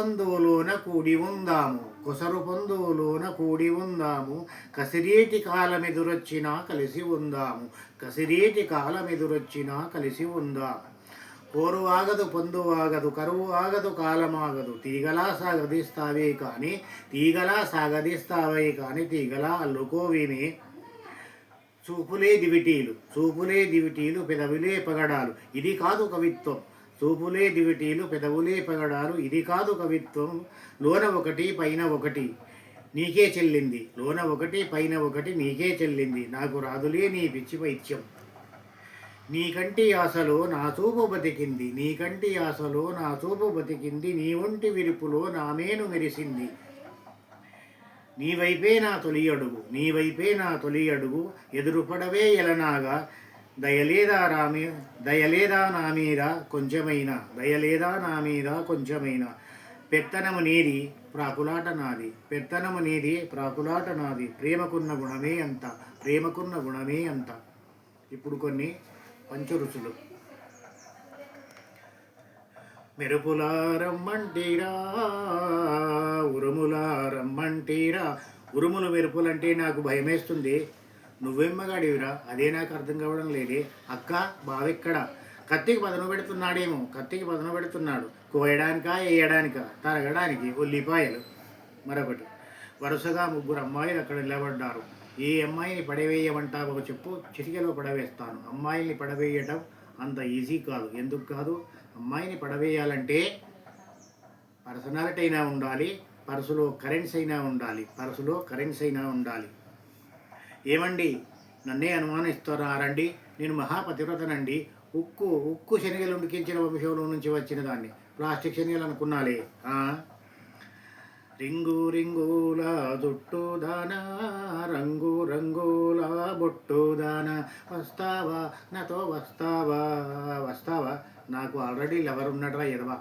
పొందువులోన కూడి ఉందాము కొసరు పొందువులోన కూడి ఉందాము. కసిరేటి కాలమెదురొచ్చినా కలిసి ఉందాము కసిరేటి కాలమెదురొచ్చినా కలిసి ఉందాము. కోరు ఆగదు పొందు ఆగదు కరువు ఆగదు కాలమాగదు తీగలా సాగదీస్తావే కానీ తీగలా సాగదీస్తావే కానీ తీగలా అల్లుకోవిని చూపులే దివిటీలు చూపులే దివిటీలు పెదవులే పగడాలు. ఇది కాదు కవిత్వం. చూపులే దివిటీలు పెదవులే పగడాలు. ఇది కాదు కవిత్వం. లోన ఒకటి పైన ఒకటి. నీకే చెల్లింది. లోన ఒకటి పైన ఒకటి నీకే చెల్లింది. నాకు రాదులే నీ పిచ్చి పైత్యం. నీకంటి ఆశలో నా చూపు బతికింది. నీకంటి ఆశలో నా చూపు బతికింది. నీ ఒంటి విరుపులో నా మేను మెరిసింది. నీ వైపే నా తొలి అడుగు. నీ వైపే నా తొలి అడుగు. ఎదురుపడవే ఎలనాగా. దయలేదా రామి దయలేదా నా మీద కొంచెమైనా దయలేదా నా మీద కొంచెమైనా. పెత్తనము నీది ప్రాకులాట నాది పెత్తనము నీది ప్రాకులాట నాది. ప్రేమకున్న గుణమే అంత ప్రేమకున్న గుణమే అంత. ఇప్పుడు కొన్ని పంచరుచులు. మెరుపులారమ్మంటీరా ఉరుములారమ్మంటీరా ఉరుములు మెరుపులంటే నాకు భయమేస్తుంది. నువ్వేం మగాడివిరా అదే నాకు అర్థం కావడం లేదే. అక్క బావెక్కడ? కత్తికి పదను పెడుతున్నాడేమో. కత్తికి పదను పెడుతున్నాడు. కోయడానికా వేయడానికా తరగడానికి ఉల్లిపాయలు. మరొకటి వరుసగా ముగ్గురు అమ్మాయిలు అక్కడ నిలబడ్డారు. ఈ అమ్మాయిని పడవేయమంటావో చెప్పు. చిరికలో పడవేస్తాను. అమ్మాయిని పడవేయటం అంత ఈజీ కాదు. ఎందుకు కాదు? అమ్మాయిని పడవేయాలంటే పర్సనాలిటీ అయినా ఉండాలి. పర్సులో కరెన్సీ అయినా ఉండాలి. పర్సులో కరెన్సీ అయినా ఉండాలి. ఏమండి? నన్నే అనుమానిస్తారా రండి. నేను మహాపతివ్రతనండి. ఉక్కు ఉక్కు శనిగలు ఉడికించిన వంశంలో నుంచి వచ్చిన దాన్ని. ప్లాస్టిక్ శనిగలు అనుకున్నాలే. రింగు రింగుల జుట్టు దానా రంగు రంగుల బొట్టు దానా. వస్తావా? నాతో వస్తావా? వస్తావా? నాకు ఆల్రెడీ లవర్ ఉన్నాడురా ఎదవా